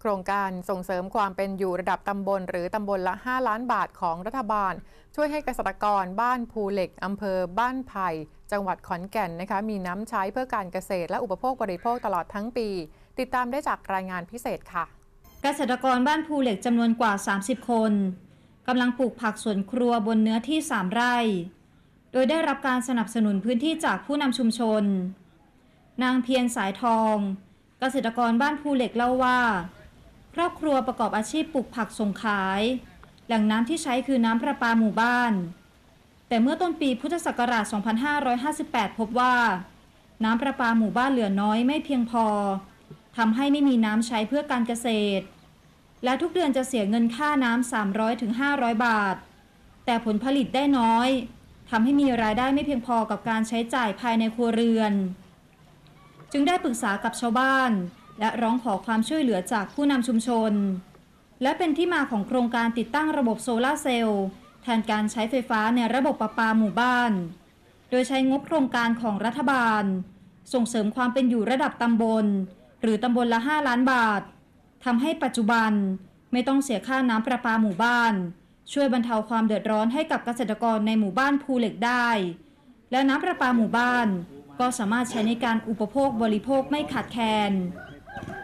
โครงการส่งเสริมความเป็นอยู่ระดับตำบล หรือตำบลละ 5 ล้านบาทของรัฐบาล ช่วยให้เกษตรกรบ้านภูเหล็กอำเภอบ้านไผ่ จังหวัดขอนแก่นนะคะมีน้ำใช้เพื่อการเกษตรและอุปโภคบริโภคตลอดทั้งปี ติดตามได้จากรายงานพิเศษค่ะ เกษตรกรบ้านภูเหล็กจำนวนกว่า 30 คนกำลังปลูกผักสวนครัวบนเนื้อที่ 3 ไร่ โดยได้รับการสนับสนุนพื้นที่จากผู้นำชุมชน นางเพียรสายทอง เกษตรกรบ้านภูเหล็กเล่าว่า ครอบครัวประกอบอาชีพปลูกผักส่งขาย แหล่งน้ำที่ใช้คือน้ำประปาหมู่บ้าน แต่เมื่อต้นปีพุทธศักราช 2558 พบว่า น้ำประปาหมู่บ้านเหลือน้อยไม่เพียงพอทำให้ไม่มีน้ำใช้เพื่อการเกษตร และทุกเดือนจะเสียเงินค่าน้ำ300ถึง500 บาท แต่ผลผลิตได้น้อยทำให้มีรายได้ไม่เพียงพอกับการใช้จ่ายภายในครัวเรือน จึงได้ปรึกษากับชาวบ้าน และร้องขอความช่วยเหลือจากผู้นำชุมชน และเป็นที่มาของโครงการติดตั้งระบบโซลาร์เซลล์แทนการใช้ไฟฟ้าในระบบประปาหมู่บ้าน โดยใช้งบโครงการของรัฐบาล ส่งเสริมความเป็นอยู่ระดับตำบล หรือตำบลละ 5 ล้านบาททำให้ปัจจุบันไม่ต้องเสียค่าน้ำประปาหมู่บ้าน ช่วยบรรเทาความเดือดร้อนให้กับเกษตรกรในหมู่บ้านภูเหล็กได้ และน้ำประปาหมู่บ้าน ก็สามารถใช้ในการอุปโภคบริโภคไม่ขาดแคลน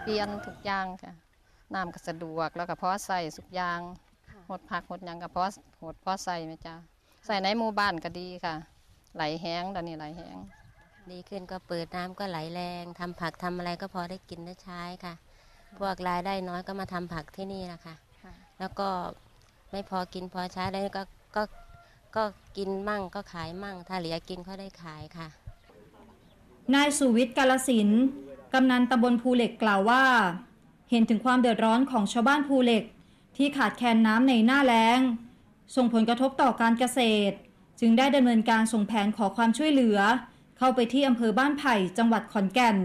ปลี่ยนทุกอย่างค่ะน้ำก็สะดวกแล้วก็พอใส่สุกอย่างหดผักหดหยังก็พอหดพอใส่ไหมจ้าใส่ในหมู่บ้านก็ดีค่ะ ไหลแห้งตอนนี้ไหลแห้งดีขึ้นก็เปิดน้ำก็ไหลแรงทำผักทำอะไรก็พอได้กินได้ใช้ค่ะ พวกรายได้น้อยก็มาทำผักที่นี่นะคะค่ะ แล้วก็ไม่พอกินพอใช้แล้วก็ก็ก็กินมั่งก็ขายมั่ง ถ้าเหลือกินก็ได้ขายค่ะ นายสุวิทย์กาลสิน กำนันตำบลภูเหล็กกล่าวว่า เห็นถึงความเดือดร้อนของชาวบ้านภูเหล็ก ที่ขาดแคลนน้ำในหน้าแล้ง ส่งผลกระทบต่อการเกษตร จึงได้ดำเนินการส่งแผนขอความช่วยเหลือ เข้าไปที่อำเภอบ้านไผ่ จังหวัดขอนแก่น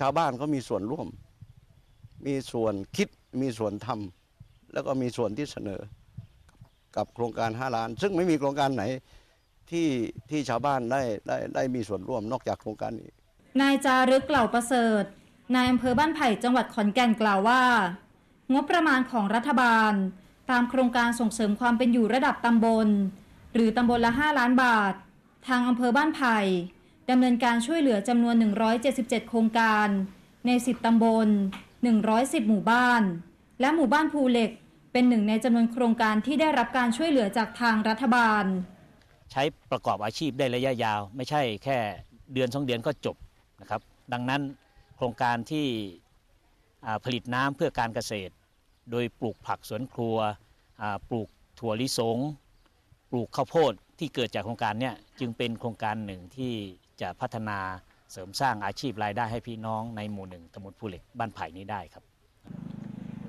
ชาวบ้านก็มีส่วนร่วม มีส่วนคิดมีส่วนทำแล้วก็มีส่วนที่เสนอ กับโครงการ5ล้าน ซึ่งไม่มีโครงการไหนที่ที่ชาวบ้านได้ได้ได้มีส่วนร่วมนอกจากโครงการนี้ นายจารึกเหล่าประเสริฐ นายอำเภอบ้านไผ่จังหวัดขอนแก่นกล่าวว่า งบประมาณของรัฐบาล ตามโครงการส่งเสริมความเป็นอยู่ระดับตำบล หรือตำบลละ 5 ล้านบาท ทางอำเภอบ้านไผ่ดำเนินการช่วยเหลือจำนวน 177 โครงการ ใน 10 ตำบล 110 หมู่บ้าน และหมู่บ้านภูเหล็ก เป็นหนึ่งในจำนวนโครงการที่ได้รับการช่วยเหลือจากทางรัฐบาล ใช้ประกอบอาชีพได้ระยะยาว ไม่ใช่แค่เดือนสองเดือนก็จบ นะครับ ดังนั้นโครงการที่ผลิตน้ำเพื่อการเกษตร โดยปลูกผักสวนครัวปลูกถั่วลิสง ปลูกข้าวโพดที่เกิดจากโครงการเนี้จึงเป็นโครงการหนึ่งที่จะพัฒนาเสริมสร้างอาชีพรายได้ให้พี่น้องในหมู่หนึ่งตำบลภูเหล็กบ้านไผ่นี้ได้ครับ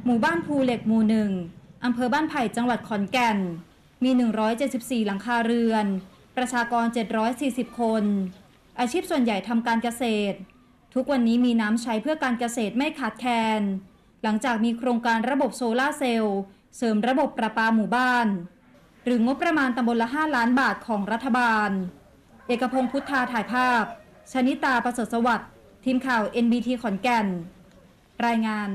หมู่บ้านภูเหล็กหมู่หนึ่งอำเภอบ้านไผ่จังหวัดขอนแก่น มี 174 หลังคาเรือน ประชากร 740 คน อาชีพส่วนใหญ่ทำการเกษตร ทุกวันนี้มีน้ำใช้เพื่อการเกษตรไม่ขาดแคลน หลังจากมีโครงการระบบโซลาร์เซลล์เสริมระบบประปาหมู่บ้าน หรืองบประมาณตำบลละ 5 ล้านบาทของรัฐบาล เอกพงศ์พุทธาถ่ายภาพ ชนิตาประเสริฐสวัสดิ์ทีมข่าว NBT ขอนแก่น รายงาน